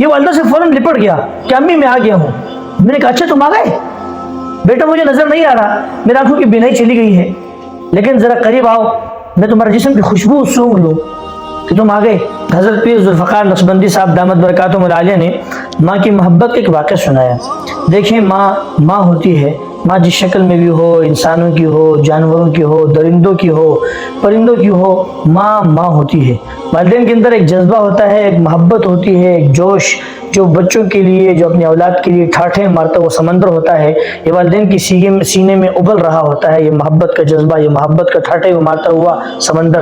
یہ والدہ سے فوراً لپٹ گیا کہ امی میں آ گیا ہوں۔ میں نے کہا اچھا تم آ گئے؟ بیٹا، مجھے نظر نہیں آ رہا۔ میرے آنکھوں کی بینائی چلی گئی ہے۔ لیکن ذرا قریب آؤ، میں تمہارے جسم کی خوشبو سونگ لوں کہ تم آ گئے۔ حضرت پیر ذوالفقار نقشبندی صاحب دامت برکاتہ العالیہ نے ماں کی محبت کا ایک واقعہ سنایا۔ دیکھیں، ماں ماں ہوتی ہے۔ ماں جس شکل میں بھی ہو، انسانوں کی ہو، جانوروں کی ہو، درندوں کی ہو، پرندوں کی ہو، ماں ماں ہوتی ہے۔ والدین کے اندر ایک جذبہ ہوتا ہے، ایک محبت ہوتی ہے، ایک جوش جو بچوں کے لیے، جو اپنی اولاد کے لیے ٹھاٹھے مارتا وہ سمندر ہوتا ہے۔ یہ والدین کی سینے میں سینے میں ابل رہا ہوتا ہے، یہ محبت کا جذبہ، یہ محبت کا ٹھاٹھے وہ مارتا ہوا سمندر۔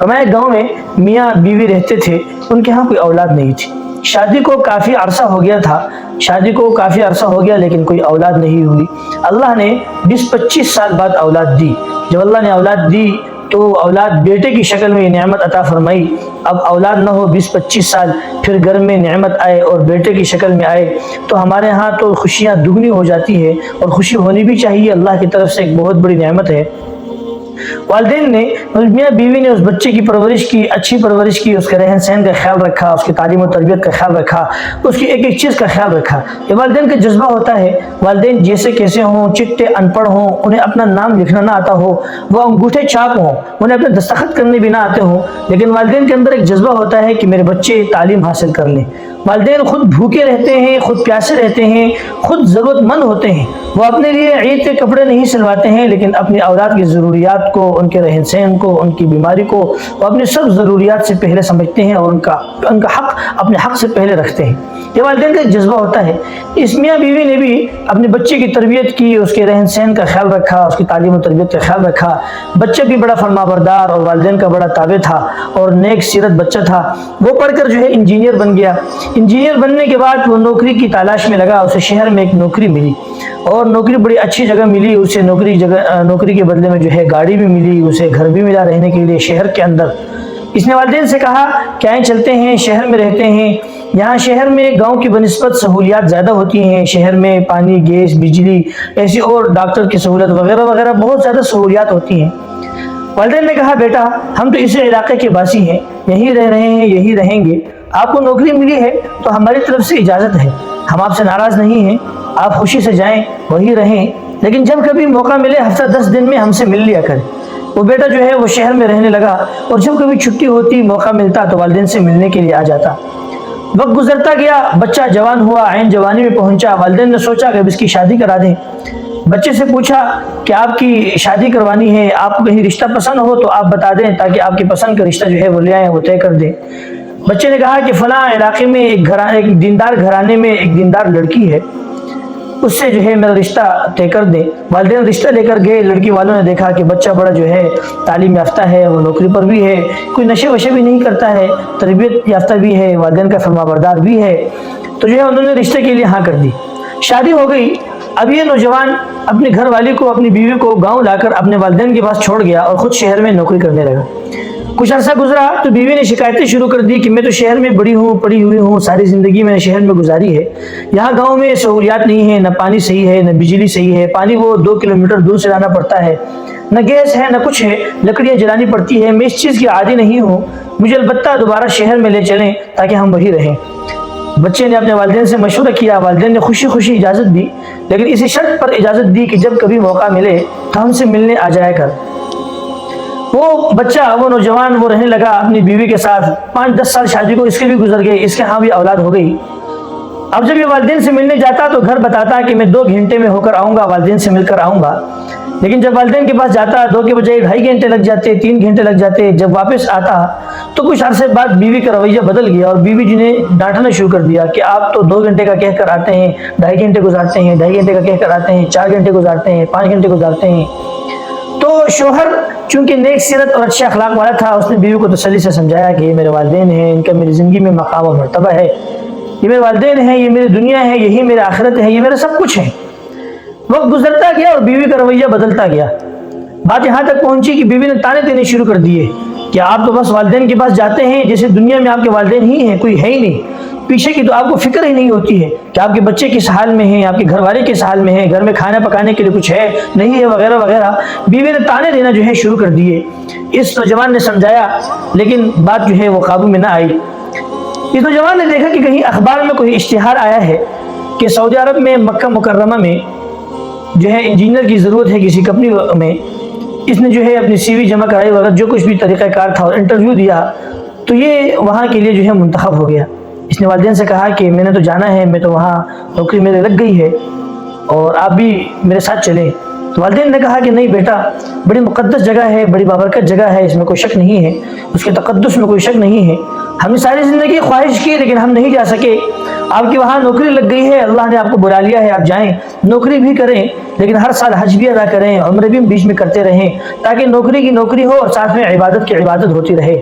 ہمارے گاؤں میں میاں بیوی رہتے تھے، ان کے ہاں کوئی اولاد نہیں تھی۔ شادی کو کافی عرصہ ہو گیا تھا، شادی کو کافی عرصہ ہو گیا لیکن کوئی اولاد نہیں ہوئی۔ اللہ نے بیس پچیس سال بعد اولاد دی۔ جب اللہ نے اولاد دی تو اولاد بیٹے کی شکل میں یہ نعمت عطا فرمائی۔ اب اولاد نہ ہو بیس پچیس سال، پھر گھر میں نعمت آئے اور بیٹے کی شکل میں آئے۔ تو ہمارے ہاں تو خوشیاں دگنی ہو جاتی ہے اور خوشی ہونی بھی چاہیے۔ اللہ کی طرف سے ایک بہت بڑی نعمت ہے۔ والدین نے میاں بیوی نے اس بچے کی پرورش کی، اچھی پرورش کی، اس کے رہن سہن کا خیال رکھا، اس کی تعلیم و تربیت کا خیال رکھا، اس کی ایک ایک چیز کا خیال رکھا۔ یہ والدین کا جذبہ ہوتا ہے۔ والدین جیسے کیسے ہوں، چٹے، ان پڑھ ہوں، انہیں اپنا نام لکھنا نہ آتا ہو، وہ انگوٹھے چھاپ ہوں، انہیں اپنے دستخط کرنے بھی نہ آتے ہوں، لیکن والدین کے اندر ایک جذبہ ہوتا ہے کہ میرے بچے تعلیم حاصل کر لیں۔ والدین خود بھوکے رہتے ہیں، خود پیاسے رہتے ہیں، خود ضرورت مند ہوتے ہیں۔ وہ اپنے لیے عید کے کپڑے نہیں سلواتے ہیں، لیکن اپنی اولاد کی ضروریات کو، ان کے رہن سہن کو، ان کی بیماری کو، وہ اپنی سب ضروریات سے پہلے سمجھتے ہیں اور ان کا ان کا حق، اپنے حق سے پہلے رکھتے ہیں۔ یہ والدین کا ایک جذبہ ہوتا ہے۔ اس میاں بیوی نے بھی اپنے بچے کی تربیت کی، اس کے رہن سہن کا خیال رکھا، اس کی تعلیم و تربیت کا خیال رکھا۔ بچہ بھی بڑا فرما بردار اور والدین کا بڑا تابع تھا اور نیک سیرت بچہ تھا۔ وہ پڑھ کر جو ہے انجینئر بن گیا۔ انجینئر بننے کے بعد وہ نوکری کی تلاش میں لگا، اسے شہر میں ایک نوکری ملی۔ اور نوکری بڑی اچھی جگہ ملی، اسے نوکری جگہ، نوکری کے بدلے میں جو ہے گاڑی بھی ملی، اسے گھر بھی ملا رہنے کے لیے شہر کے اندر۔ اس نے والدین سے کہا کہ آئیں چلتے ہیں؟ شہر میں رہتے ہیں۔ یہاں شہر میں گاؤں کی بنسبت سہولیات زیادہ ہوتی ہیں۔ شہر میں پانی، گیس، بجلی، ایسی اور ڈاکٹر کی سہولت وغیرہ وغیرہ بہت زیادہ سہولیات ہوتی ہیں۔ والدین نے کہا، بیٹا، ہم تو اسی علاقے کے باسی ہیں، یہیں رہ رہے ہیں، یہیں رہیں گے۔ آپ کو نوکری ملی ہے تو ہماری طرف سے اجازت ہے۔ ہم آپ سے ناراض نہیں ہیں۔ آپ خوشی سے جائیں وہی رہیں۔ لیکن جب کبھی موقع ملے، ہفتہ دس دن میں ہم سے مل لیا کریں۔ وہ بیٹا جو ہے، وہ شہر میں رہنے لگا اور جب کبھی چھٹی ہوتی، موقع ملتا تو والدین سے ملنے کے لیے آ جاتا۔ وقت گزرتا گیا، بچہ جوان ہوا، عین جوانی میں پہنچا۔ والدین نے سوچا کہ اب اس کی شادی کرا دیں۔ بچے سے پوچھا کہ آپ کی شادی کروانی ہے؟ آپ کو کہیں رشتہ پسند ہو تو آپ بتا دیں تاکہ آپ کی پسند کا رشتہ جو ہے وہ لے آئیں، وہ طے کر دیں۔ بچے نے کہا کہ فلاں علاقے میں ایک گھرانے ایک دیندار گھرانے میں ایک دیندار لڑکی ہے۔ اس سے جو ہے میرا رشتہ طے کر دیں۔ والدین رشتہ لے کر گئے۔ لڑکی والوں نے دیکھا کہ بچہ بڑا جو ہے تعلیم یافتہ ہے، وہ نوکری پر بھی ہے۔ کوئی نشے وشے بھی نہیں کرتا ہے۔ تربیت یافتہ بھی ہے۔ والدین کا فرما بردار بھی ہے۔ تو جو ہے انہوں نے رشتے کے لیے ہاں کر دی۔ شادی ہو گئی۔ اب یہ نوجوان اپنے گھر والی کو، اپنی بیوی کو گاؤں لا کر اپنے والدین کے پاس چھوڑ گیا اور خود شہر میں نوکری کرنے لگا۔ کچھ عرصہ گزرا تو بیوی نے شکایتیں شروع کر دی کہ میں تو شہر میں بڑی ہوں پڑی ہوئی ہوں، ساری زندگی میں نے شہر میں گزاری ہے۔ یہاں گاؤں میں سہولیات نہیں ہے نہ پانی صحیح ہے، نہ بجلی صحیح ہے۔ پانی وہ دو کلومیٹر دور سے لانا پڑتا ہے۔ نہ گیس ہے، نہ کچھ ہے۔ لکڑیاں جلانی پڑتی ہے میں اس چیز کی عادی نہیں ہوں۔ مجھے البتہ دوبارہ شہر میں لے چلیں تاکہ ہم وہی رہیں۔ بچے نے اپنے والدین سے مشورہ کیا۔ والدین نے خوشی خوشی اجازت دی، لیکن اسی شرط پر اجازت دی کہ جب کبھی موقع ملے تو ہم سے ملنے آ جایا کر۔ وہ بچہ، وہ نوجوان، وہ رہنے لگا اپنی بیوی کے ساتھ۔ پانچ، دس سال شادی کو اس کے بھی گزر گئے اس کے ہاں بھی اولاد ہو گئی۔ اب جب یہ والدین سے ملنے جاتا تو گھر بتاتا کہ میں دو گھنٹے میں ہو کر آؤں گا، والدین سے مل کر آؤں گا۔ لیکن جب والدین کے پاس جاتا، دو کے بجائے ڈھائی گھنٹے لگ جاتے، تین گھنٹے لگ جاتے، جب واپس آتا تو کچھ عرصے بعد بیوی کا رویہ بدل گیا اور بیوی جی نے ڈانٹنا شروع کر دیا کہ آپ تو دو گھنٹے کا کہہ کر آتے ہیں، ڈھائی گھنٹے گزارتے ہیں، ڈھائی گھنٹے کا کہہ کر آتے ہیں، چار گھنٹے گزارتے ہیں، پانچ گھنٹے گزارتے ہیں۔ تو شوہر چونکہ نیک سیرت اور اچھے اخلاق والا تھا، اس نے بیوی کو تسلی سے سمجھایا کہ یہ میرے والدین ہیں، ان کا میری زندگی میں مقام و مرتبہ ہے۔ یہ میرے والدین ہیں، یہ میری دنیا ہے، یہی میرا آخرت ہے، یہ میرا سب کچھ ہے۔ وقت گزرتا گیا اور بیوی کا رویہ بدلتا گیا۔ بات یہاں تک پہنچی کہ بیوی نے تانے دینے شروع کر دیے کہ آپ تو بس والدین کے پاس جاتے ہیں، جیسے دنیا میں آپ کے والدین ہی ہیں، کوئی ہے ہی نہیں۔ پیچھے کی تو آپ کو فکر ہی نہیں ہوتی ہے کہ آپ کے بچے کس حال میں ہیں، آپ کے گھر والے کس حال میں ہیں، گھر میں کھانا پکانے کے لیے کچھ ہے، نہیں ہے، وغیرہ وغیرہ۔ بیوی نے تانے دینا جو ہے شروع کر دیے۔ اس نوجوان نے سمجھایا، لیکن بات جو ہے وہ قابو میں نہ آئی۔ اس نوجوان نے دیکھا کہ کہیں اخبار میں کوئی اشتہار آیا ہے کہ سعودی عرب میں، مکہ مکرمہ میں جو ہے انجینئر کی ضرورت ہے کسی کمپنی میں، اس نے جو ہے اپنی سی وی جمع کرائی، وغیرہ جو کچھ بھی طریقہ کار تھا اور انٹرویو دیا، تو یہ وہاں کے لیے جو ہے منتخب ہو گیا۔ اس نے والدین سے کہا کہ میں نے تو جانا ہے، میں تو وہاں نوکری میرے لگ گئی ہے اور آپ بھی میرے ساتھ چلیں۔ تو والدین نے کہا کہ نہیں بیٹا، بڑی مقدس جگہ ہے، بڑی بابرکت جگہ ہے، اس میں کوئی شک نہیں ہے، اس کے تقدس میں کوئی شک نہیں ہے۔ ہم نے ساری زندگی خواہش کی، لیکن ہم نہیں جا سکے۔ آپ کی وہاں نوکری لگ گئی ہے، اللہ نے آپ کو بلا لیا ہے، آپ جائیں۔ نوکری بھی کریں، لیکن ہر سال حج بھی ادا کریں، عمرے بھی بیچ میں کرتے رہیں، تاکہ نوکری کی نوکری ہو اور ساتھ میں عبادت کی عبادت ہوتی رہے۔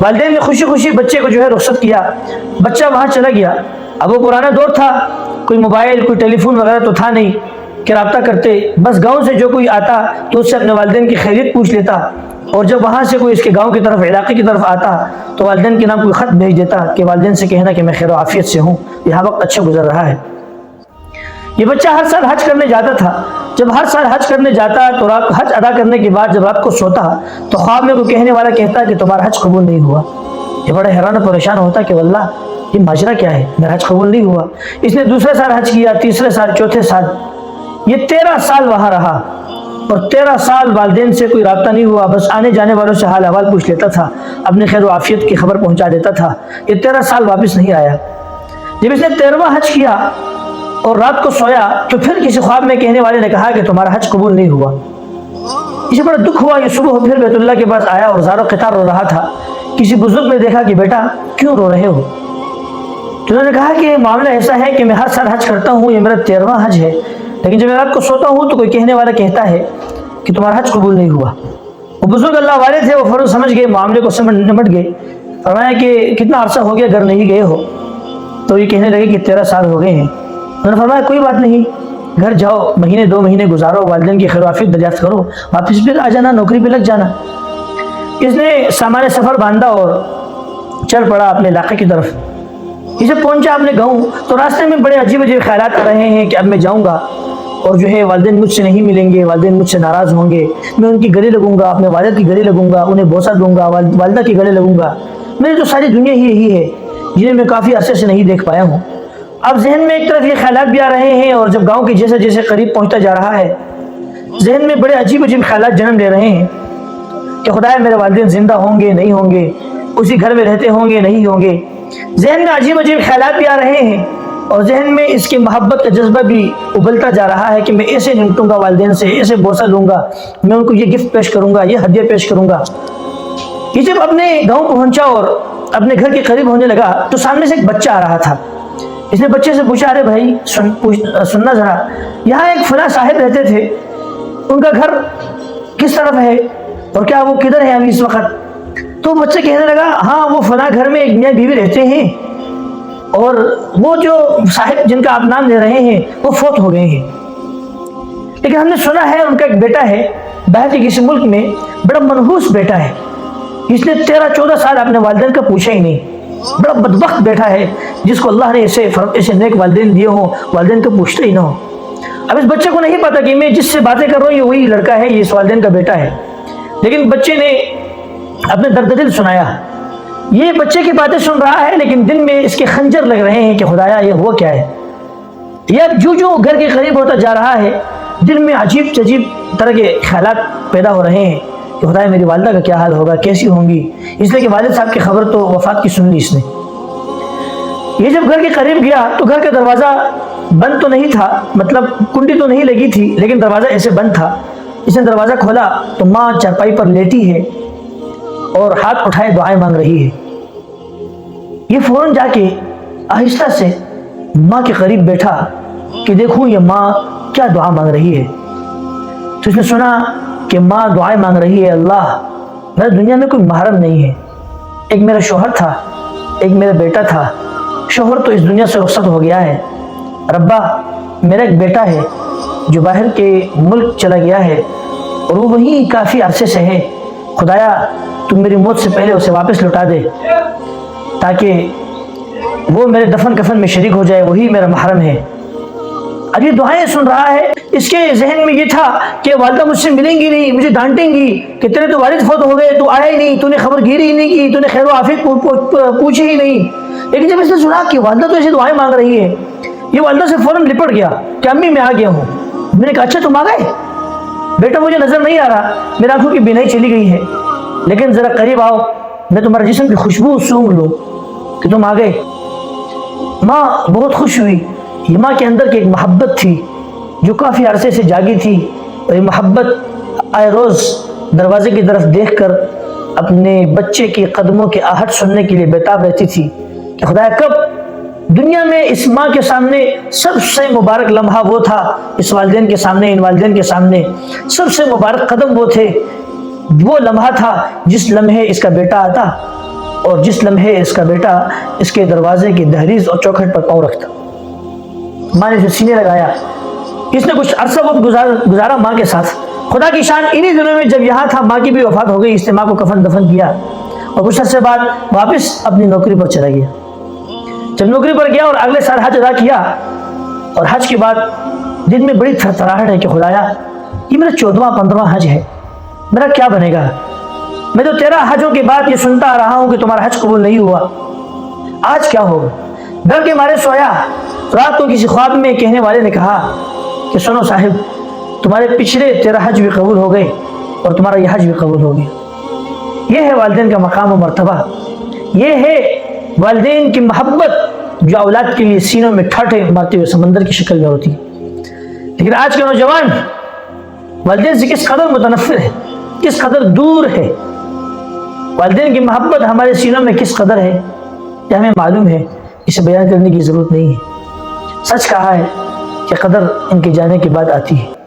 والدین نے خوشی خوشی بچے کو جو ہے رخصت کیا۔ بچہ وہاں چلا گیا۔ اب وہ پرانا دور تھا۔ کوئی موبائل، کوئی ٹیلی فون وغیرہ تو تھا نہیں۔ کہ رابطہ کرتے۔ بس گاؤں سے جو کوئی آتا، تو اس سے اپنے والدین کی خیریت پوچھ لیتا۔ اور جب وہاں سے کوئی اس کے گاؤں کی طرف، علاقے کی طرف آتا، تو والدین کے نام کوئی خط بھیج دیتا کہ والدین سے کہنا کہ میں خیر و عافیت سے ہوں۔ یہاں وقت اچھا گزر رہا ہے۔ یہ بچہ ہر سال حج کرنے جاتا تھا۔ جب ہر سال حج کرنے جاتا، تو رات حج ادا کرنے کے بعد جب رات کو سوتا، تو خواب میں کوئی کہنے والا کہتا کہ تمہارا حج قبول نہیں ہوا۔ یہ بڑا حیران و پریشان ہوتا کہ واللہ، یہ ماجرا کیا ہے؟ میرا حج قبول نہیں ہوا۔ اس نے دوسرے سال حج کیا، تیسرے سال، چوتھے سال۔ یہ تیرہ سال وہاں رہا۔ اور تیرہ سال والدین سے کوئی رابطہ نہیں ہوا۔ بس آنے جانے والوں سے حال احوال پوچھ لیتا تھا اپنے خیر و عافیت کی خبر پہنچا دیتا تھا۔ یہ تیرہ سال واپس نہیں آیا۔ جب اس نے تیرواں حج کیا اور رات کو سویا تو پھر کسی خواب میں کہنے والے نے کہا کہ تمہارا حج قبول نہیں ہوا۔ اسے بڑا دکھ ہوا یہ صبح پھر بیت اللہ کے پاس آیا اور زارو قطار رو رہا تھا۔ کسی بزرگ نے دیکھا کہ بیٹا کیوں رو رہے ہو؟ تو انہوں نے کہا کہ معاملہ ایسا ہے کہ میں ہر سال حج کرتا ہوں، یہ میرا تیرواں حج ہے۔ لیکن جب میں رات کو سوتا ہوں تو کوئی کہنے والا کہتا ہے کہ تمہارا حج قبول نہیں ہوا۔ وہ بزرگ اللہ والے تھے، وہ فوراً سمجھ گئے، معاملے کو سمجھ نمٹ گئے۔ فرمایا کہ کتنا عرصہ ہو گیا، گھر نہیں گئے ہو۔ تو یہ کہنے لگے کہ تیرہ سال ہو گئے ہیں۔ انہوں نے فرمایا، کوئی بات نہیں، گھر جاؤ، مہینے دو مہینے گزارو، والدین کی خیروافیت دریافت کرو، واپس پھر آ جانا، نوکری پہ لگ جانا. اس نے سامان سفر باندھا اور چل پڑا اپنے علاقے کی طرف۔ اسے پہنچا اپنے گاؤں، تو راستے میں بڑے عجیب عجیب خیالات آ رہے ہیں کہ اب میں جاؤں گا اور جو ہے والدین مجھ سے نہیں ملیں گے، والدین مجھ سے ناراض ہوں گے۔ میں ان کی گلے لگوں گا، اپنے والد کی گلے لگوں گا، انہیں بوسہ دوں گا والدہ کی گلے لگوں گا۔ میری تو ساری دنیا ہی یہی ہے، جنہیں میں کافی عرصے سے نہیں دیکھ پایا ہوں۔ اب ذہن میں ایک طرف یہ خیالات بھی آ رہے ہیں اور جب گاؤں کے جیسے جیسے قریب پہنچتا جا رہا ہے، ذہن میں بڑے عجیب عجیب خیالات جنم لے رہے ہیں کہ خدا میرے والدین زندہ ہوں گے، نہیں ہوں گے، اسی گھر میں رہتے ہوں گے، نہیں ہوں گے۔ ذہن میں عجیب عجیب خیالات بھی آ رہے ہیں اور ذہن میں اس کی محبت کا جذبہ بھی ابلتا جا رہا ہے کہ میں ایسے نمٹوں گا والدین سے، ایسے بوسہ دوں گا، میں ان کو یہ گفٹ پیش کروں گا، یہ ہدیہ پیش کروں گا۔ یہ جب اپنے گاؤں پہنچا اور اپنے گھر کے قریب ہونے لگا تو سامنے سے ایک بچہ آ رہا تھا۔ اس نے بچے سے پوچھا، ارے بھائی، سن سننا ذرا، یہاں ایک فلاں صاحب رہتے تھے۔ ان کا گھر کس طرف ہے اور کیا وہ کدھر ہے ابھی اس وقت؟ تو بچہ کہنے لگا ہاں وہ فلاں گھر میں ایک میاں بیوی رہتے ہیں۔ اور وہ جو صاحب جن کا آپ نام لے رہے ہیں، وہ فوت ہو گئے ہیں۔ لیکن ہم نے سنا ہے، ان کا ایک بیٹا ہے باہر کے کسی ملک میں، بڑا منحوس بیٹا ہے۔ اس نے تیرہ، چودہ سال اپنے والدین کا پوچھا ہی نہیں۔ بڑا بدبخت بیٹھا ہے، جس کو اللہ نے ایسے ایسے نیک والدین دیے ہوں، والدین کو پوچھتا ہی نہ ہو اب اس بچے کو نہیں پتا کہ میں جس سے باتیں کر رہا ہوں، یہ وہی لڑکا ہے، یہ اس والدین کا بیٹا ہے۔ لیکن بچے نے اپنے درد دل سنایا۔ یہ بچے کی باتیں سن رہا ہے، لیکن دل میں اس کے خنجر لگ رہے ہیں کہ خدایا، یہ ہوا کیا ہے؟ یہ اب جو جو گھر کے قریب ہوتا جا رہا ہے، دل میں عجیب عجیب طرح کے خیالات پیدا ہو رہے ہیں۔ کہ خدا میری والدہ کا کیا حال ہوگا، کیسی ہوں گی؟ اس لیے کہ والد صاحب کی خبر تو وفات کی سن لی اس نے۔ یہ جب گھر کے قریب گیا تو گھر کا دروازہ بند تو نہیں تھا مطلب کنڈی تو نہیں لگی تھی، لیکن دروازہ ایسے بند تھا۔ اس نے دروازہ کھولا تو ماں چرپائی پر لیٹی ہے اور ہاتھ اٹھائے دعائیں مانگ رہی ہے۔ یہ فوراً جا کے آہستہ سے ماں کے قریب بیٹھا کہ دیکھوں یہ ماں کیا دعا مانگ رہی ہے۔ تو اس نے سنا کہ ماں دعائیں مانگ رہی ہے اللہ۔ میرے دنیا میں کوئی محرم نہیں ہے۔ ایک میرا شوہر تھا، ایک میرا بیٹا تھا۔ شوہر تو اس دنیا سے رخصت ہو گیا ہے۔ ربا، میرا ایک بیٹا ہے جو باہر کے ملک چلا گیا ہے اور وہ وہیں کافی عرصے سے ہے۔ خدایا تم میری موت سے پہلے اسے واپس لوٹا دے تاکہ وہ میرے دفن کفن میں شریک ہو جائے۔ وہی میرا محرم ہے۔ اب یہ دعائیں سن رہا ہے۔ اس کے ذہن میں یہ تھا کہ والدہ مجھ سے ملیں گی نہیں، مجھے ڈانٹیں گی۔ کہ تیرے تو والد فوت ہو گئے، تو آیا ہی نہیں، تو نے خبر گیری ہی نہیں کی تو نے خیر و عافیت پوچھی ہی نہیں۔ لیکن جب اس نے سنا کہ والدہ تو ایسے دعائیں مانگ رہی ہے، یہ والدہ سے فوراً لپٹ گیا کہ امی میں آ گیا ہوں۔ میں نے کہا اچھا تم آ گئے؟ بیٹا، مجھے نظر نہیں آ رہا۔ میرے آنکھوں کی بینائی چلی گئی ہے۔ لیکن ذرا قریب آؤ، میں تمہارے جسم کی خوشبو سونگ لوں کہ تم آ گئے۔ ماں بہت خوش ہوئی۔ یہ ماں کے اندر کی ایک محبت تھی۔ جو کافی عرصے سے جاگی تھی اور یہ محبت آئے روز دروازے کی طرف دیکھ کر اپنے بچے کے قدموں کے آہٹ سننے کے لیے بیتاب رہتی تھی کہ خدا کب دنیا میں اس ماں کے سامنے سب سے مبارک لمحہ وہ تھا، اس والدین کے سامنے، ان والدین کے سامنے سب سے مبارک قدم وہ تھے۔ وہ لمحہ تھا جس لمحے اس کا بیٹا آتا اور جس لمحے اس کا بیٹا اس کے دروازے کی دہلیز اور چوکھٹ پر پاؤں رکھتا۔ ماں نے اسے سینے لگایا۔ اس نے کچھ عرصہ وقت گزارا ماں کے ساتھ۔ خدا کی شان انہی دنوں میں جب یہاں تھا، ماں کی بھی وفات ہو گئی، اس نے ماں کو کفن دفن کیا اور کچھ عرصے بعد واپس اپنی نوکری پر چلا گیا۔ جب نوکری پر گیا اور اگلے سال حج ادا کیا اور حج کے بعد دن میں بڑی تھر تھراہٹ ہے کہ خدایا، یہ میرا چودواں، پندرواں حج ہے۔ میرا کیا بنے گا؟ میں تو تیرہ حجوں کے بعد یہ سنتا رہا ہوں کہ تمہارا حج قبول نہیں ہوا۔ آج کیا ہوگا؟ ڈر کے مارے سویا۔ رات کو کسی خواب میں کہنے والے نے کہا کہ سنو صاحب، تمہارے پچھلے تیرہ حج بھی قبول ہو گئے اور تمہارا یہ حج بھی قبول ہو گیا۔ یہ ہے والدین کا مقام و مرتبہ۔ یہ ہے والدین کی محبت جو اولاد کے لیے سینوں میں ٹھاٹھے مارتے ہوئے سمندر کی شکل میں ہوتی۔ ہے لیکن آج کے نوجوان، والدین سے کس قدر متنفر ہے، کس قدر دور ہے؟ والدین کی محبت ہمارے سینوں میں کس قدر ہے؟ یہ ہمیں معلوم ہے؟ اسے بیان کرنے کی ضرورت نہیں ہے۔ سچ کہا ہے کہ قدر ان کے جانے کے بعد آتی ہے۔